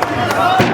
Thank you.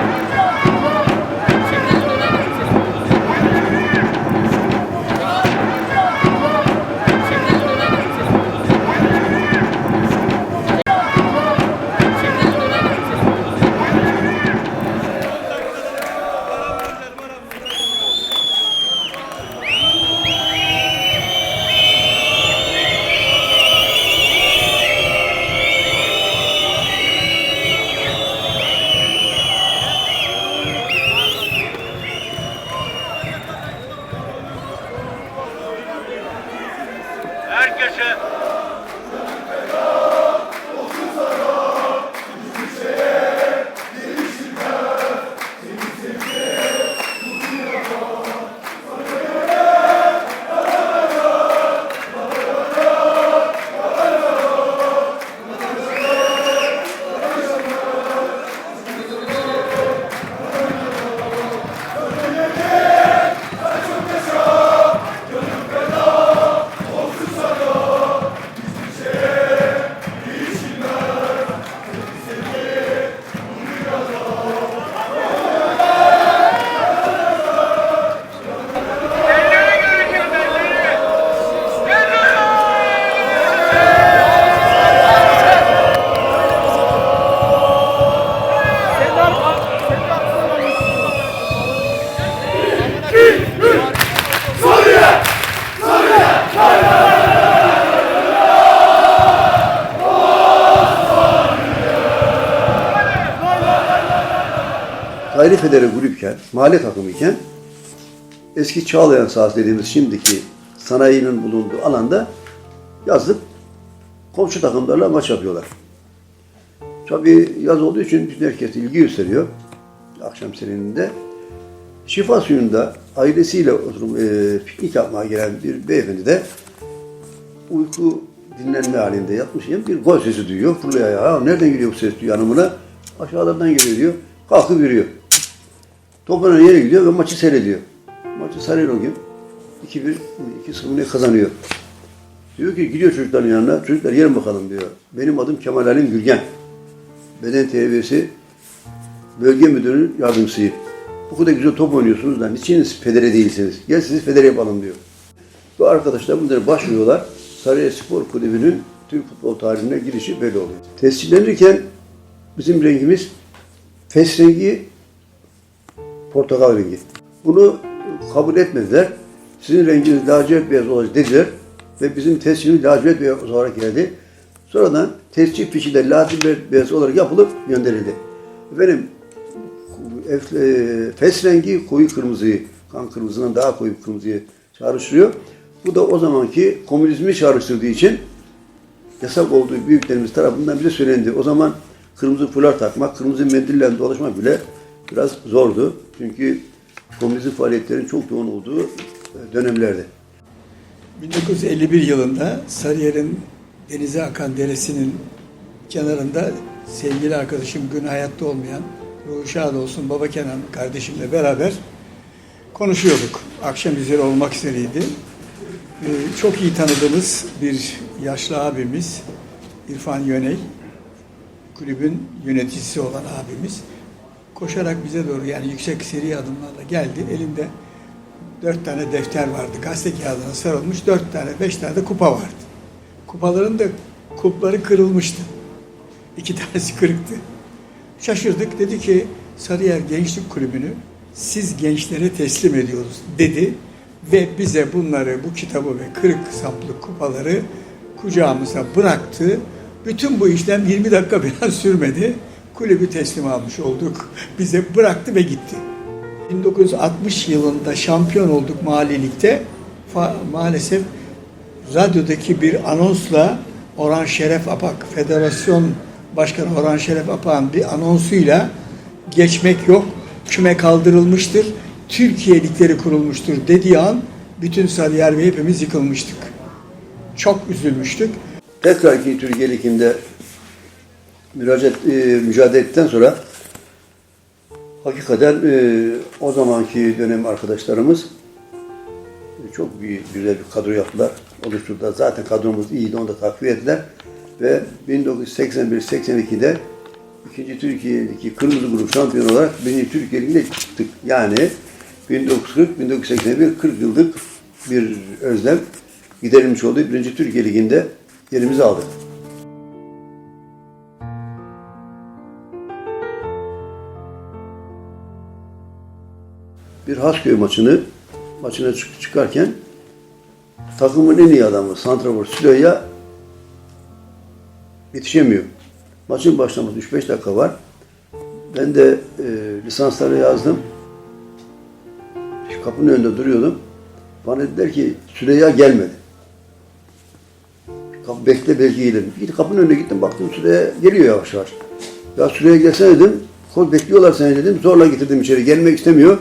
Gayri Federe kulüpken, mahalle takımıyken eski Çağlayan sahası dediğimiz şimdiki sanayinin bulunduğu alanda yazlık komşu takımlarla maç yapıyorlar. Tabii yaz olduğu için bütün herkes ilgi gösteriyor. Akşam serininde. Şifa suyunda ailesiyle oturup e, piknik yapmaya gelen bir beyefendi de uyku dinlenme halinde yatmışken bir gol sesi duyuyor. Fırlıyor ayağa. Nereden geliyor bu ses diyor hanımına. Aşağılardan geliyor diyor. Kalkıp yürüyor. Toplanan yere gidiyor ve maçı seyrediyor. Maçı Sarıyer o gün 2-1, 2-0 kazanıyor. Diyor ki gidiyor çocukların yanına. Çocuklar gelin bakalım diyor. Benim adım Kemal Halim Gürgen. Beden terbiyesi bölge müdürünün yardımcısıyım. Bu kadar güzel top oynuyorsunuz da niçin federe değilsiniz? Gel sizi federe yapalım diyor. Bu arkadaşlar bunları başvuruyorlar. Sarıyer Spor Kulübü'nün Türk futbol tarihine girişi böyle oluyor. Tescillenirken bizim rengimiz fes rengi portakal rengi. Bunu kabul etmediler. Sizin renginiz lacivert beyaz olacak dediler. Ve bizim tescilimiz lacivert beyaz olarak geldi. Sonradan tescil fişi de lacivert beyaz olarak yapılıp gönderildi. Efendim ef- e, fes rengi koyu kırmızıyı, kan kırmızından daha koyu kırmızıyı çağrıştırıyor. Bu da o zamanki komünizmi çağrıştırdığı için yasak olduğu büyüklerimiz tarafından bize söylendi. O zaman kırmızı fular takmak, kırmızı mendille dolaşmak bile biraz zordu. Çünkü komünizm faaliyetlerin çok yoğun olduğu e, dönemlerdi. 1951 yılında Sarıyer'in denize akan deresinin kenarında sevgili arkadaşım gün hayatta olmayan ruhu şad olsun baba Kenan kardeşimle beraber konuşuyorduk. Akşam üzeri olmak üzereydi. Ee, çok iyi tanıdığımız bir yaşlı abimiz İrfan Yöney kulübün yöneticisi olan abimiz koşarak bize doğru yani yüksek seri adımlarla geldi. Elinde dört tane defter vardı. Gazete kağıdına sarılmış dört tane, beş tane de kupa vardı. Kupaların da kupları kırılmıştı. İki tanesi kırıktı. Şaşırdık. Dedi ki Sarıyer Gençlik Kulübü'nü siz gençlere teslim ediyoruz dedi. Ve bize bunları, bu kitabı ve kırık saplı kupaları kucağımıza bıraktı. Bütün bu işlem 20 dakika bile sürmedi. Kulübü teslim almış olduk. Bize bıraktı ve gitti. 1960 yılında şampiyon olduk mahallelikte. Maalesef radyodaki bir anonsla Orhan Şeref Apak Federasyon Başkan Orhan Şeref Apağan bir anonsuyla geçmek yok, küme kaldırılmıştır, Türkiye ligleri kurulmuştur dediği an bütün Sarıyer ve hepimiz yıkılmıştık. Çok üzülmüştük. Tekrar ki Türkiye Ligi'nde müracaat, e, mücadele ettikten sonra hakikaten e, o zamanki dönem arkadaşlarımız e, çok büyük, güzel bir kadro yaptılar, oluşturdular. Zaten kadromuz iyiydi, onu da takviye ettiler. Ve 1981-82'de ikinci Türkiye Ligi Kırmızı Grup şampiyonu olarak birinci Türkiye Ligi'ne çıktık. Yani 1940-1981 40 yıllık bir özlem giderilmiş olduğu birinci Türkiye Ligi'nde yerimizi aldık. Bir Hasköy maçını maçına çık- çıkarken takımın en iyi adamı Santrafor Süleyya yetişemiyor. Maçın başlaması 3-5 dakika var. Ben de e, lisansları yazdım. Kapının önünde duruyordum. Bana dediler ki Süleyya gelmedi. Kapı bekle belki gelir. Git kapının önüne gittim baktım Süleyya geliyor yavaş yavaş. Ya Süleyya gelsene dedim. Koz bekliyorlar seni dedim. Zorla getirdim içeri. Gelmek istemiyor.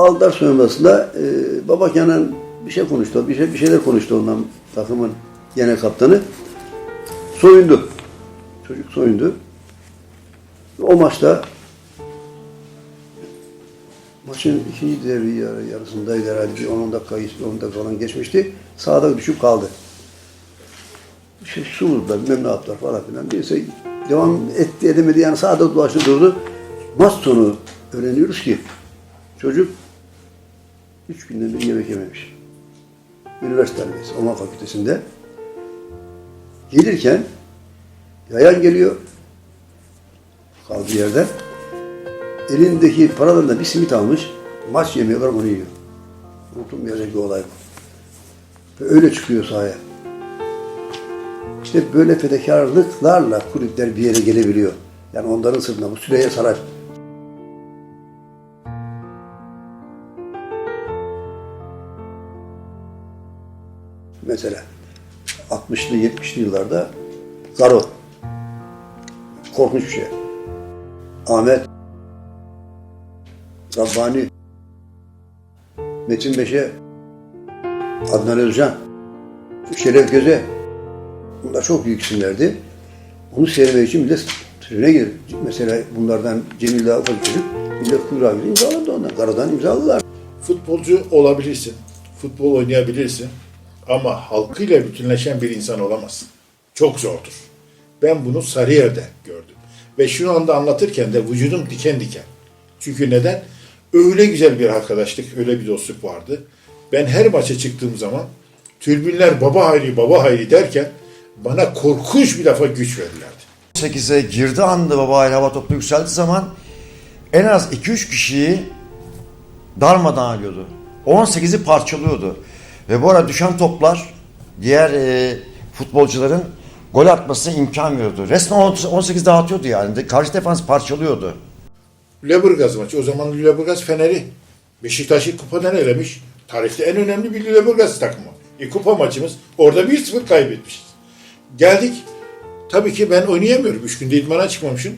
Aldılar soyunmasında e, Baba Kenan bir şey konuştu. Bir, şey, bir şeyler konuştu ondan takımın genel kaptanı. Soyundu. Çocuk soyundu. O maçta maçın ikinci devri yar- yarısındaydı herhalde. Bir 10 dakika, 10 dakika falan geçmişti. Sağda düşüp kaldı. Şey su vurdular, bilmem ne yaptılar falan filan. Birisi devam etti edemedi yani sağda dolaştı durdu. Maç sonu öğreniyoruz ki çocuk üç günden bir yemek yememiş. Üniversite talebesi, Orman Fakültesi'nde. Gelirken yayan geliyor kaldığı yerden. Elindeki paralarından bir simit almış. Maç yemeği olarak onu yiyor. Unutulmayacak bir olay bu. Ve öyle çıkıyor sahaya. İşte böyle fedakarlıklarla kulüpler bir yere gelebiliyor. Yani onların sırtına bu Süreyya Saray. Mesela 60'lı 70'li yıllarda Garo. Korkunç bir şey. Ahmet. Rabbani. Metin Beşe. Adnan Özcan. Şeref Göze. Bunlar çok büyük isimlerdi. Onu seyretmek için millet tribüne gelir. Mesela bunlardan Cemil ufak çocuk. Millet kuyruğa gidiyor imzaladı ondan. Karadan imzaladılar. Futbolcu olabilirsin, futbol oynayabilirsin ama halkıyla bütünleşen bir insan olamazsın. Çok zordur. Ben bunu Sarıyer'de gördüm. Ve şu anda anlatırken de vücudum diken diken. Çünkü neden? Öyle güzel bir arkadaşlık, öyle bir dostluk vardı. Ben her maça çıktığım zaman türbünler baba hayri baba hayri derken bana korkunç bir defa güç verirlerdi. 8'e girdi anda baba hayır hava topu yükseldiği zaman en az 2-3 kişiyi darmadan alıyordu. 18'i parçalıyordu. Ve bu arada düşen toplar diğer e, futbolcuların gol atmasına imkan veriyordu. Resmen 18 dağıtıyordu yani. Karşı defans parçalıyordu. Lüleburgaz maçı. O zaman Lüleburgaz Fener'i Beşiktaş'ı kupadan elemiş. Tarihte en önemli bir Lüleburgaz takımı. E, kupa maçımız. Orada 1-0 kaybetmişiz. Geldik. Tabii ki ben oynayamıyorum. Üç günde idmana çıkmamışım.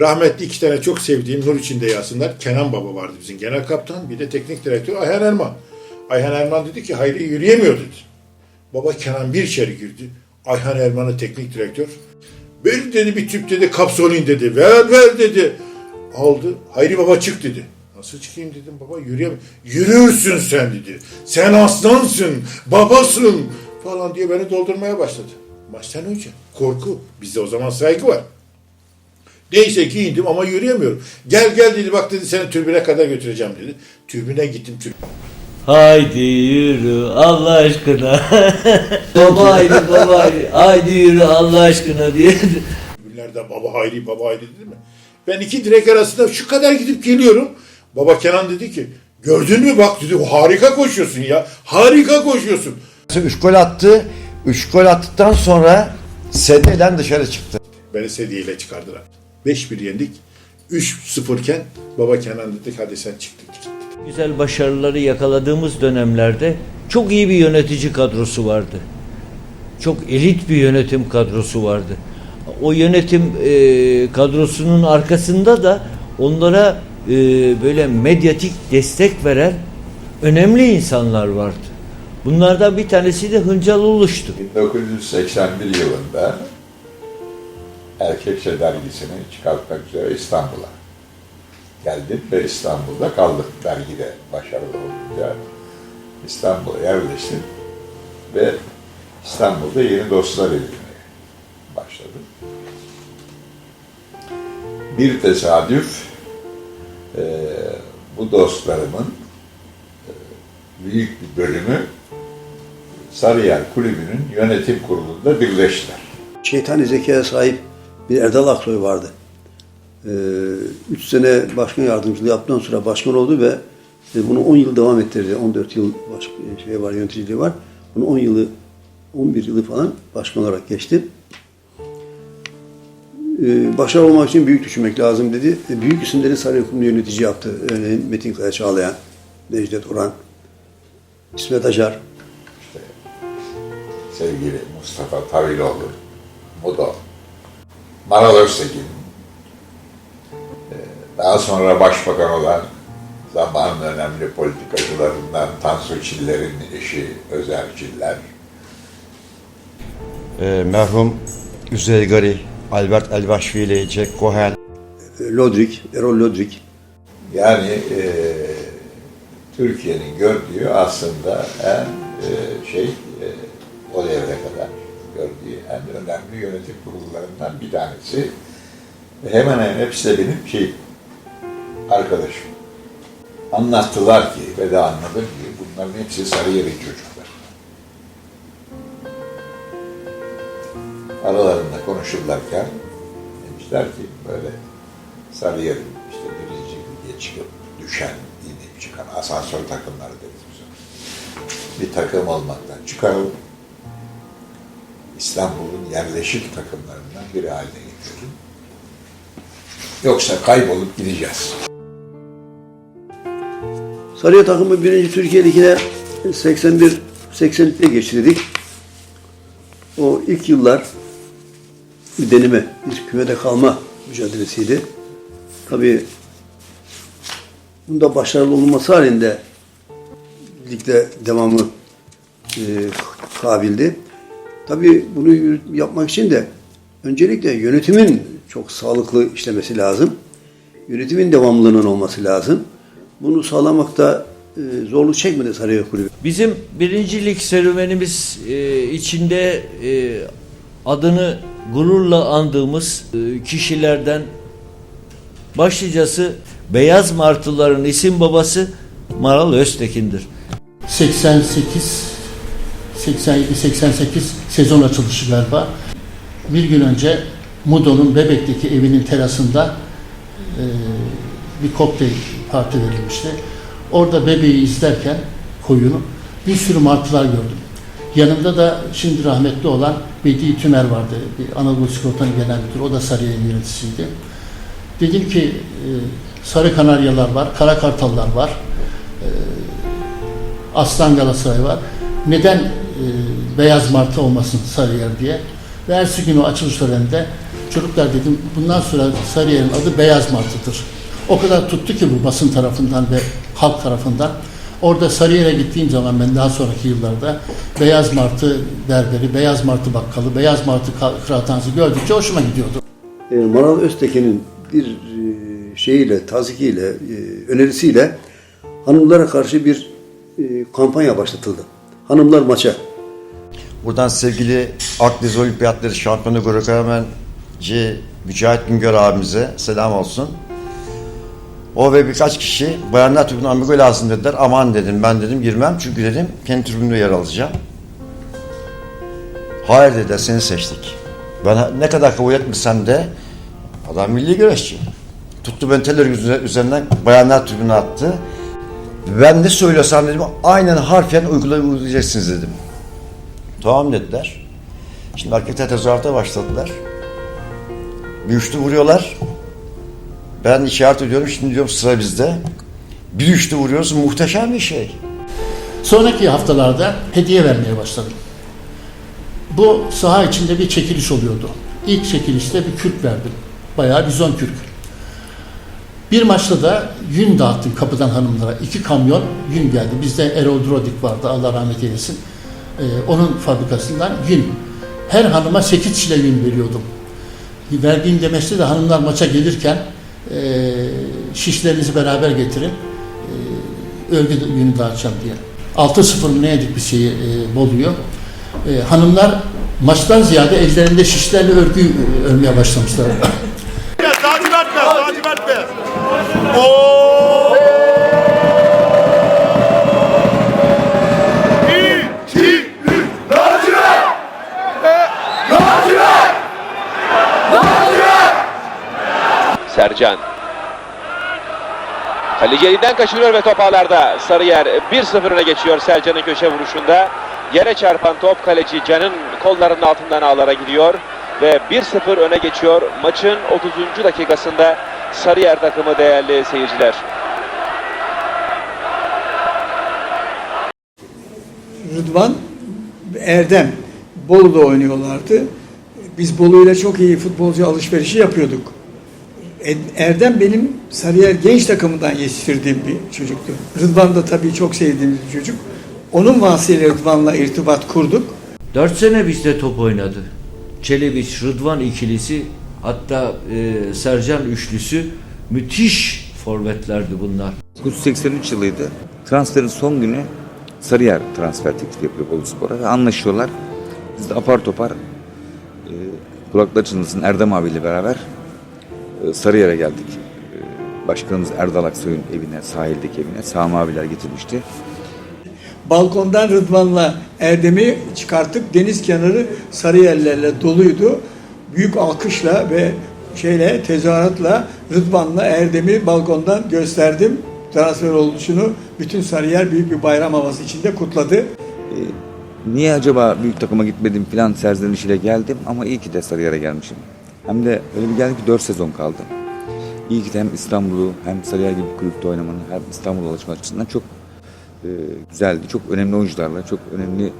Rahmetli iki tane çok sevdiğim nur içinde yatsınlar. Kenan Baba vardı bizim genel kaptan. Bir de teknik direktör Ayhan Erman. Ayhan Erman dedi ki Hayri yürüyemiyor dedi. Baba Kenan bir içeri girdi. Ayhan Erman'ı teknik direktör. Ver dedi bir tüp dedi kapsolin dedi. Ver ver dedi. Aldı. Hayri baba çık dedi. Nasıl çıkayım dedim baba yürüyemem. Yürürsün sen dedi. Sen aslansın, babasın falan diye beni doldurmaya başladı. Maçtan önce korku. Bizde o zaman saygı var. Neyse ki indim ama yürüyemiyorum. Gel gel dedi bak dedi seni türbüne kadar götüreceğim dedi. Türbüne gittim türbüne. Haydi yürü Allah aşkına. baba haydi baba haydi. Haydi yürü Allah aşkına diye. Günlerde baba hayri baba hayri dedi mi? Ben iki direk arasında şu kadar gidip geliyorum. Baba Kenan dedi ki gördün mü bak dedi harika koşuyorsun ya. Harika koşuyorsun. 3 gol attı. 3 gol attıktan sonra sedyeyle dışarı çıktı. Beni sedyeyle çıkardılar. 5-1 yendik. 3-0 iken baba Kenan dedik hadi sen çıktık. Güzel başarıları yakaladığımız dönemlerde çok iyi bir yönetici kadrosu vardı. Çok elit bir yönetim kadrosu vardı. o yönetim e, kadrosunun arkasında da onlara e, böyle medyatik destek veren önemli insanlar vardı. Bunlardan bir tanesi de Hıncal Uluş'tu. 1981 yılında Erkekçe dergisini çıkartmak üzere İstanbul'a geldim ve İstanbul'da kaldım dergide başarılı olunca. İstanbul'a yerleştim ve İstanbul'da yeni dostlar edinmeye başladım. Bir tesadüf eee, bu dostlarımın eee, büyük bir bölümü Sarıyer Kulübü'nün yönetim kurulunda birleştiler. Şeytani zekaya sahip bir Erdal Aksoy vardı. Ee, üç sene başkan yardımcılığı yaptıktan sonra başkan oldu ve e, bunu 10 yıl devam ettirdi. 14 yıl baş, şey var, yöneticiliği var. Bunu 10 yılı, 11 yılı falan başkan olarak geçti. Ee, başarılı olmak için büyük düşünmek lazım dedi. E, büyük isimleri Sarıyer Kulübü yönetici yaptı. Örneğin Metin Kaya Çağlayan, Necdet Orhan, İsmet Acar, sevgili Mustafa Taviloğlu, Mudo, Maral Öztekin, e, daha sonra başbakan olan zamanın önemli politikacılarından Tansu Çiller'in eşi Özer Çiller, Ee, merhum Üzey Gari, Albert Elvaşvili, Jack Cohen, e, Lodrik, Erol Lodrik, yani e, Türkiye'nin gördüğü aslında en e, şey e, o devre kadar gördüğü en önemli yönetim kurullarından bir tanesi. Hemen hemen hepsi de benim şey arkadaşım. Anlattılar ki ve de anladım ki bunların hepsi Sarıyer'in çocukları. Aralarında konuşurlarken demişler ki böyle Sarıyer'in işte birinci lige çıkıp düşen, inip çıkan asansör takımları deriz biz. Bir takım olmaktan çıkaralım. İstanbul'un yerleşik takımlarından biri haline getirelim. Yoksa kaybolup gideceğiz. Sarıya takımı birinci Türkiye Ligi'ne 81 82'de geçirdik. O ilk yıllar bir deneme, bir kümede kalma mücadelesiydi. Tabii bunda başarılı olunması halinde ligde devamı e, kabildi. Tabii bunu yapmak için de öncelikle yönetimin çok sağlıklı işlemesi lazım. Yönetimin devamlılığının olması lazım. Bunu sağlamakta e, zorluk çekmedi Sarıyer Kulübü. Bizim birincilik serüvenimiz e, içinde e, adını gururla andığımız e, kişilerden başlıcası Beyaz Martıların isim babası Maral Öztekin'dir. 88 87 88 sezon açılışı galiba. Bir gün önce Mudo'nun Bebek'teki evinin terasında e, bir kokteyl verilmişti. Orada bebeği izlerken koyunu bir sürü martılar gördüm. Yanımda da şimdi rahmetli olan Bedi Tümer vardı. Bir Anadolu Sigorta'nın genel müdürü. O da Sarıyer'in yöneticisiydi. Dedim ki e, sarı kanaryalar var, kara kartallar var. Aslan Galatasaray var. Neden e, beyaz martı olmasın Sarıyer diye. Ve ertesi gün o açılış töreninde çocuklar dedim bundan sonra Sarıyer'in adı beyaz martıdır. O kadar tuttu ki bu basın tarafından ve halk tarafından. Orada Sarıyer'e gittiğim zaman ben daha sonraki yıllarda beyaz martı berberi, beyaz martı bakkalı, beyaz martı kıraathanesi gördükçe hoşuma gidiyordu. E, Maral Öztekin'in bir e, şeyiyle, tazikiyle, e, önerisiyle hanımlara karşı bir e, kampanya başlatıldı. Hanımlar maça. Buradan sevgili Akdeniz Olimpiyatları şampiyonu Grekamenci Mücahit Güngör abimize selam olsun. O ve birkaç kişi bayanlar tribünü amigo lazım dediler. Aman dedim ben dedim girmem çünkü dedim kendi tribünde yer alacağım. Hayır dediler seni seçtik. Ben ne kadar kabul etmesem de adam milli güreşçi. Tuttu beni yüzüne- üzerinden bayanlar tribününe attı. Ben ne söylüyorsam dedim aynen harfiyen uygulay- uygulayacaksınız dedim. Tamam dediler. Şimdi erkekler tezahürata başladılar. Bir üçlü vuruyorlar. Ben işaret ediyorum. Şimdi diyorum sıra bizde. Bir üçlü vuruyoruz. Muhteşem bir şey. Sonraki haftalarda hediye vermeye başladım. Bu saha içinde bir çekiliş oluyordu. İlk çekilişte bir kürk verdim. Bayağı bizon kürk. Bir maçta da yün dağıttım kapıdan hanımlara. İki kamyon yün geldi. Bizde Erol Drodik vardı Allah rahmet eylesin. Ee, onun fabrikasından yün. Her hanıma 8 çile yün veriyordum. Verdiğim demeçte de hanımlar maça gelirken e, şişlerinizi beraber getirin. E, örgü yünü dağıtacağım diye. 6-0 mı ne yedik bir şeyi e, Bolu'yu. E, hanımlar maçtan ziyade ellerinde şişlerle örgü e, örmeye başlamışlar. Lacivert beyaz, lacivert beyaz. Oo! Sercan. Kaleci elinden kaçırıyor ve top ağlarda. Sarıyer 1-0 öne geçiyor Sercan'ın köşe vuruşunda. Yere çarpan top kaleci Can'ın kollarının altından ağlara gidiyor. Ve 1-0 öne geçiyor. Maçın 30. dakikasında Sarıyer takımı değerli seyirciler. Rıdvan, Erdem Bolu'da oynuyorlardı. Biz Bolu ile çok iyi futbolcu alışverişi yapıyorduk. Erdem benim Sarıyer genç takımından yetiştirdiğim bir çocuktu. Rıdvan da tabii çok sevdiğimiz bir çocuk. Onun vasıtasıyla Rıdvan'la irtibat kurduk. 4 sene bizde top oynadı. Çelebiç, Rıdvan ikilisi hatta e, Sercan üçlüsü müthiş forvetlerdi bunlar. 1983 yılıydı. Transferin son günü Sarıyer transfer teklifi yapıyor Bolu Spor'a ve anlaşıyorlar. Biz de apar topar e, kulaklar çınlasın Erdem abiyle beraber Sarıyer'e geldik. E, başkanımız Erdal Aksoy'un evine, sahildeki evine Sami abiler getirmişti. Balkondan Rıdvan'la Erdem'i çıkarttık. Deniz kenarı Sarıyerlerle doluydu. Büyük alkışla ve şeyle tezahüratla Rıdvan'la Erdem'i balkondan gösterdim. Transfer oluşunu bütün Sarıyer büyük bir bayram havası içinde kutladı. E, niye acaba büyük takıma gitmedim filan serzenişiyle geldim ama iyi ki de Sarıyer'e gelmişim. Hem de öyle bir geldi ki 4 sezon kaldım. İyi ki de hem İstanbul'u hem Sarıyer gibi kulüpte oynamanın hem İstanbul'a alışmak açısından çok e, güzeldi. Çok önemli oyuncularla, çok önemli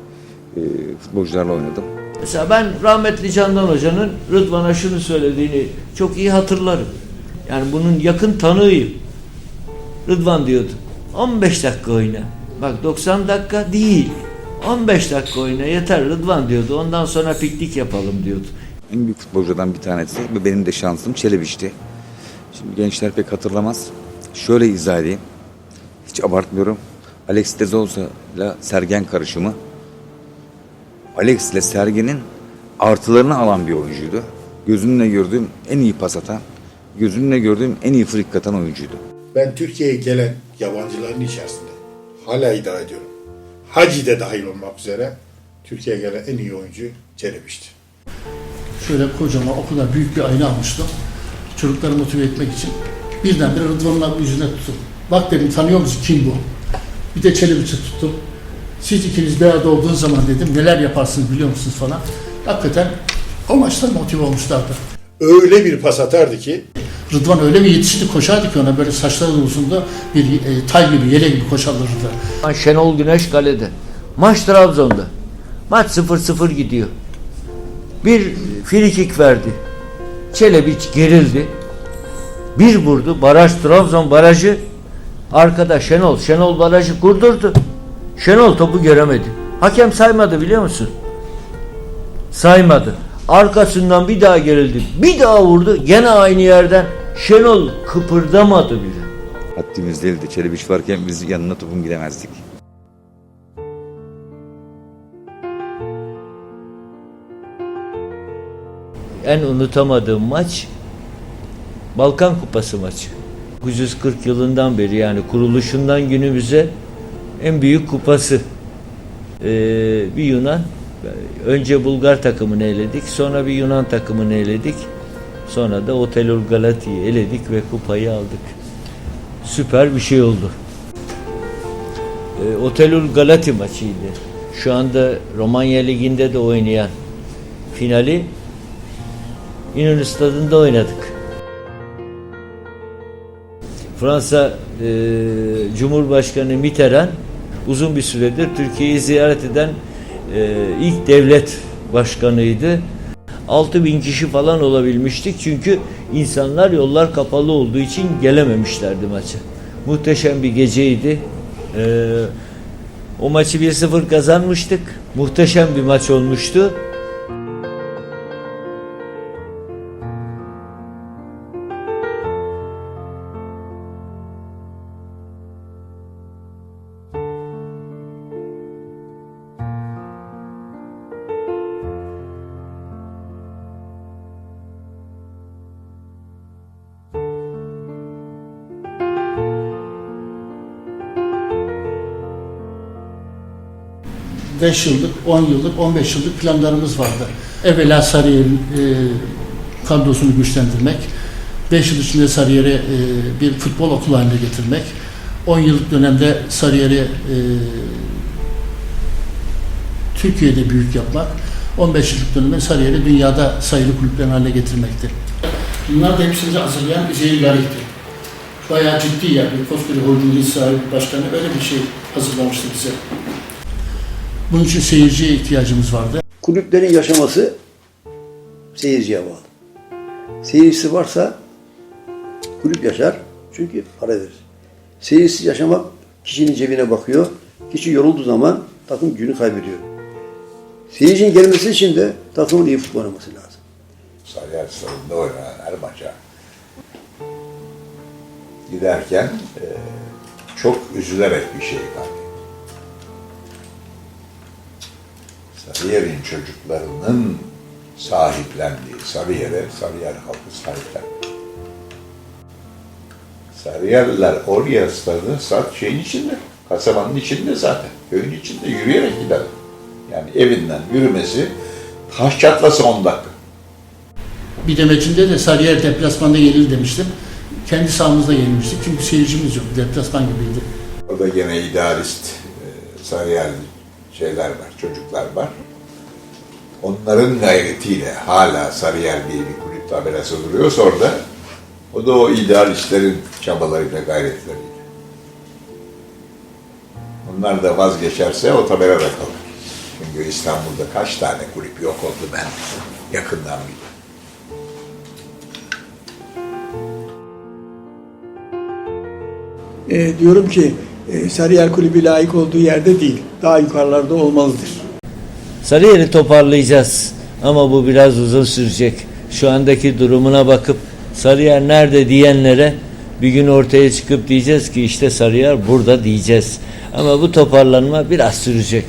e, futbolcularla oynadım. Mesela ben rahmetli Candan Hoca'nın Rıdvan'a şunu söylediğini çok iyi hatırlarım. Yani bunun yakın tanığıyım. Rıdvan diyordu. 15 dakika oyna. Bak 90 dakika değil. 15 dakika oyna yeter Rıdvan diyordu. Ondan sonra piknik yapalım diyordu. En büyük futbolculardan bir tanesi ve benim de şansım Çelebiç'ti. Şimdi gençler pek hatırlamaz. Şöyle izah edeyim. Hiç abartmıyorum. Alex de Souza ile Sergen karışımı. Alex ile Sergen'in artılarını alan bir oyuncuydu. Gözümle gördüğüm en iyi pas atan, gözümle gördüğüm en iyi frik atan oyuncuydu. Ben Türkiye'ye gelen yabancıların içerisinde hala iddia ediyorum. Hacı de dahil olmak üzere Türkiye'ye gelen en iyi oyuncu Çelebiç'ti. Şöyle kocaman o kadar büyük bir ayna almıştım. Çocukları motive etmek için. Birdenbire Rıdvan'ın yüzüne tuttum. Bak dedim tanıyor musun kim bu? Bir de Çelebiç'i tuttum. Siz ikiniz bir arada olduğun zaman dedim neler yaparsınız biliyor musunuz falan. Hakikaten o maçta motive olmuşlardı. Öyle bir pas atardı ki Rıdvan öyle bir yetişti koşardı ki ona böyle saçları uzundu bir e, tay gibi yele gibi koşardı Rıdvan. Şenol Güneş kalede. Maç Trabzon'da. Maç 0-0 gidiyor. Bir frikik verdi. Çelebiç gerildi. Bir vurdu. Baraj Trabzon barajı. Arkada Şenol. Şenol barajı kurdurdu. Şenol topu göremedi. Hakem saymadı biliyor musun? Saymadı. Arkasından bir daha gerildi. Bir daha vurdu. Gene aynı yerden. Şenol kıpırdamadı bile. Haddimiz değildi. Çelebiç varken biz yanına topun gidemezdik. En unutamadığım maç Balkan Kupası maçı. 940 yılından beri yani kuruluşundan günümüze en büyük kupası. Ee, bir Yunan önce Bulgar takımını eledik sonra bir Yunan takımını eledik sonra da Otelul Galati'yi eledik ve kupayı aldık. Süper bir şey oldu. Ee, Otelul Galati maçıydı. Şu anda Romanya Ligi'nde de oynayan finali İnönü Stadı'nda oynadık. Fransa e, Cumhurbaşkanı Mitterrand uzun bir süredir Türkiye'yi ziyaret eden e, ilk devlet başkanıydı. 6000 kişi falan olabilmiştik. Çünkü insanlar yollar kapalı olduğu için gelememişlerdi maça. Muhteşem bir geceydi. Ee, o maçı 1-0 kazanmıştık. Muhteşem bir maç olmuştu. Beş yıllık, 10 yıllık, 15 yıllık planlarımız vardı. Evvela Sarıyer'in e, kadrosunu güçlendirmek, 5 yıl içinde Sarıyer'i e, bir futbol okulu haline getirmek, 10 yıllık dönemde Sarıyer'i e, Türkiye'de büyük yapmak, 15 yıllık dönemde Sarıyer'i dünyada sayılı kulüplerin haline getirmekti. Bunlar da hepsini hazırlayan Üzeyir Garip'ti. Bayağı ciddi yani. Koskoca Holding'in sahibi başkanı öyle bir şey hazırlamıştı bize. Bunun için seyirciye ihtiyacımız vardı. Kulüplerin yaşaması seyirciye bağlı. Seyircisi varsa kulüp yaşar çünkü para verir. Seyircisiz yaşamak kişinin cebine bakıyor. Kişi yorulduğu zaman takım günü kaybediyor. Seyircinin gelmesi için de takımın iyi futbol oynaması lazım. Sarıyer stadında oynanan her maça giderken e, çok üzülerek bir şey var. Sarıyer'in çocuklarının sahiplendiği Sarıyer'e Sarıyer halkı sahiplendi. Sarıyerliler oraya stadını sat şeyin içinde, kasabanın içinde zaten, köyün içinde yürüyerek gider. Yani evinden yürümesi taş çatlasa 10 dakika. Bir demecinde de Sarıyer deplasmanda yenildi demiştim. Kendi sahamızda yenilmiştik çünkü seyircimiz yok. Deplasman gibiydi. Orada gene idealist e, Sarıyer şeyler var, çocuklar var. Onların gayretiyle hala Sarıyer diye bir kulüp tabelası duruyorsa orada, o da o idealistlerin çabalarıyla, gayretleriyle. Onlar da vazgeçerse o tabelada kalır. Çünkü İstanbul'da kaç tane kulüp yok oldu ben yakından biliyorum. E, diyorum ki Sarıyer Kulübü layık olduğu yerde değil. Daha yukarılarda olmalıdır. Sarıyer'i toparlayacağız ama bu biraz uzun sürecek. Şu andaki durumuna bakıp Sarıyer nerede diyenlere bir gün ortaya çıkıp diyeceğiz ki işte Sarıyer burada diyeceğiz. Ama bu toparlanma biraz sürecek.